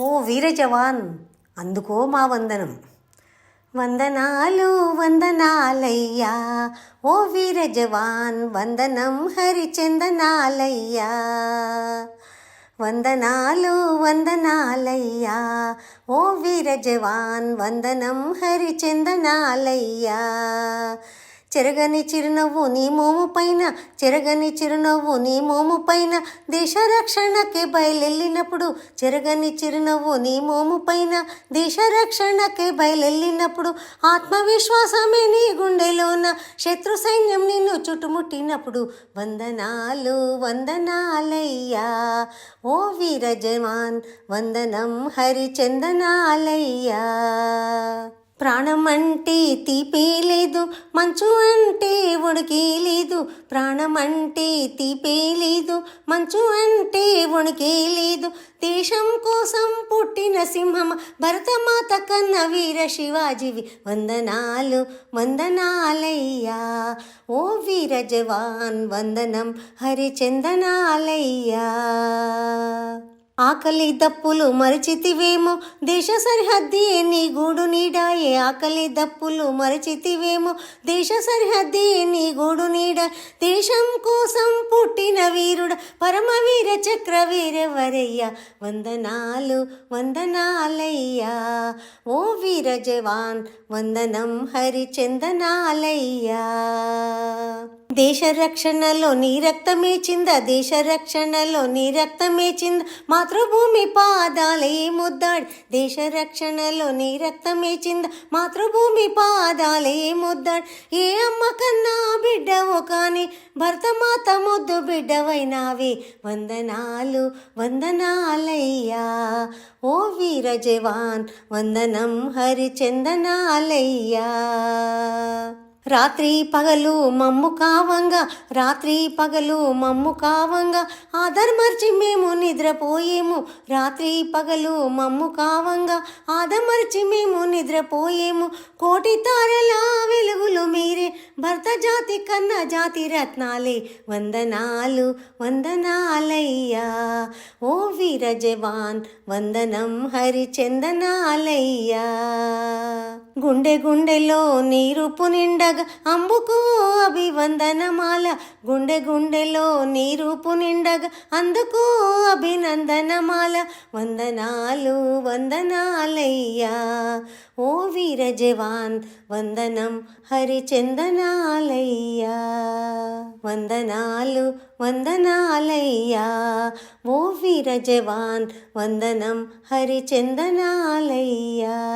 ఓ వీర జవాన్ అందుకో మా వందనం. వందనాలు వందనాలయ్యా. ఓ వీర జవాన్ వందనం హరిచందనాలయ్యా. వందనాలు వందనాలయ్యా ఓ వీర జవాన్ వందనం హరిచందనాలయ్యా చెరగని చిరునవ్వు నీ మోము పైన చెరగని చిరునవ్వు నీ మోము పైన. దేశ రక్షణకే బయలెళ్ళినప్పుడు చెరగని చిరునవ్వు నీ మోము పైన. దేశ రక్షణకే బయలెళ్ళినప్పుడు ఆత్మవిశ్వాసమే నీ గుండెలోన. శత్రు సైన్యం నిన్ను చుట్టుముట్టినప్పుడు వందనాలు వందనాలయ్యా. ఓ వీర జవాన్ వందనం హరిచందనాలయ్యా. ప్రాణం అంటే తీపే లేదు. మంచు అంటే ఉడికే లేదు. ప్రాణం అంటే తీపే లేదు. మంచు అంటే ఉడికే లేదు. దేశం కోసం పుట్టిన సింహమ భరతమాత కన్న వీర శివాజీవి. వందనాలు వందనాలయ్యా. ఓ వీర జవాన్ వందనం హరిచందనాలయ్యా. ఆకలి దప్పులు మరచితివేమో. దేశ సరిహద్ది నీ గూడు నీడాయే. ఆకలి దప్పులు మరచితివేమో. దేశ సరిహద్ది నీ గూడు నీడ. దేశం కోసం పుట్టిన వీరుడ. పరమవీర చక్ర వీరవరయ్య వందనాలు వందనాలయ్యా. ఓ వీర జవాన్ వందనం హరిచందనాలయ్యా. దేశ రక్షణలో నీ రక్తమే చింద దేశ రక్షణలో నీ రక్తమే చింద. మాతృభూమి పాదాలే ముద్దాడు దేశ రక్షణలో నీ రక్తమే చింద. మాతృభూమి పాదాలే ముద్దాడు ఏ అమ్మ కన్నా బిడ్డవో కానీ భర్తమాత ముద్దు బిడ్డవైనావే. వందనాలు వందనాలయ్యా ఓ వీర జవాన్ వందనం హరిచందనాలయ్యా. రాత్రి పగలు మమ్ము కావంగా రాత్రి పగలు మమ్ము కావంగా ఆదర్మర్చి మేము నిద్రపోయేము. రాత్రి పగలు మమ్ము కావంగా ఆదమర్చి మేము నిద్రపోయేము. కోటి తారల వెలుగులు మీరే భర్త జాతి కన్న జాతి రత్నాలే. వందనాలు వందనాలయ్యా. ఓ వీర జవాన్ వందనం హరిచందనాలయ్యా గుండె గుండెలో నీరుపు నిండగా అంబుకు అభివందనమాల. గుండె గుండెలో నీ రూపు నిండగ అందుకు అభినందనమాల. వందనాలు వందనాలయ్యా. ఓ వీర జవాన్ వందనం హరిచందనాలయ్యా. వందనాలు వందనాలయ్యా. ఓ వీర జవాన్ వందనం హరిచందనాలయ్యా.